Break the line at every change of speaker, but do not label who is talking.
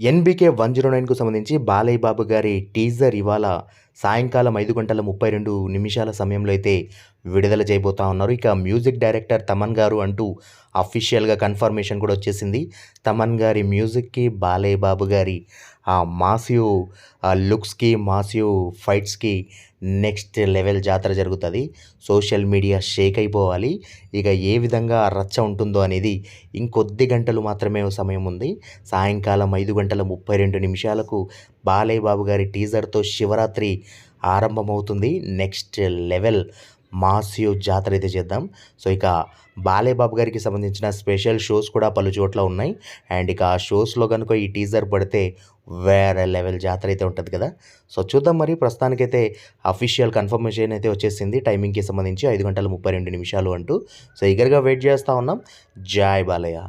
NBK one zero నైన్కు సంబంధించి బాలయ్య బాబు గారి teaser ఇవాళ సాయంకాలం ఐదు గంటల ముప్పై రెండు నిమిషాల సమయంలో అయితే విడుదల చేయబోతా ఉన్నారు. ఇక మ్యూజిక్ డైరెక్టర్ తమన్ గారు అంటూ అఫీషియల్గా కన్ఫర్మేషన్ కూడా వచ్చేసింది. తమన్ గారి మ్యూజిక్కి బాలయ్య బాబు గారి ఆ మాసియు ఆ లుక్స్కి మాసియు ఫైట్స్కి నెక్స్ట్ లెవెల్ జాతర జరుగుతుంది. సోషల్ మీడియా షేక్ అయిపోవాలి. ఇక ఏ విధంగా రచ్చ ఉంటుందో అనేది ఇంకొద్ది గంటలు మాత్రమే సమయం ఉంది. సాయంకాలం ఐదు గంటల ముప్పై రెండు నిమిషాలకు బాలయ్య బాబు గారి టీజర్తో శివరాత్రి ఆరంభమవుతుంది. నెక్స్ట్ లెవెల్ మాసియో జాతర అయితే చేద్దాం. సో ఇక బాలయ్య బాబు గారికి సంబంధించిన స్పెషల్ షోస్ కూడా పలు చోట్ల ఉన్నాయి. అండ్ ఇక ఆ షోస్లో కనుక ఈ టీజర్ పడితే వేరే లెవెల్ జాతర అయితే ఉంటుంది కదా. సో చూద్దాం మరి. ప్రస్తుతానికైతే అఫీషియల్ కన్ఫర్మేషన్ అయితే వచ్చేసింది టైమింగ్కి సంబంధించి ఐదు గంటల ముప్పై రెండు నిమిషాలు అంటూ. సో ఈగర్గా వెయిట్ చేస్తూ ఉన్నాం. జాయ్ బాలయ్య.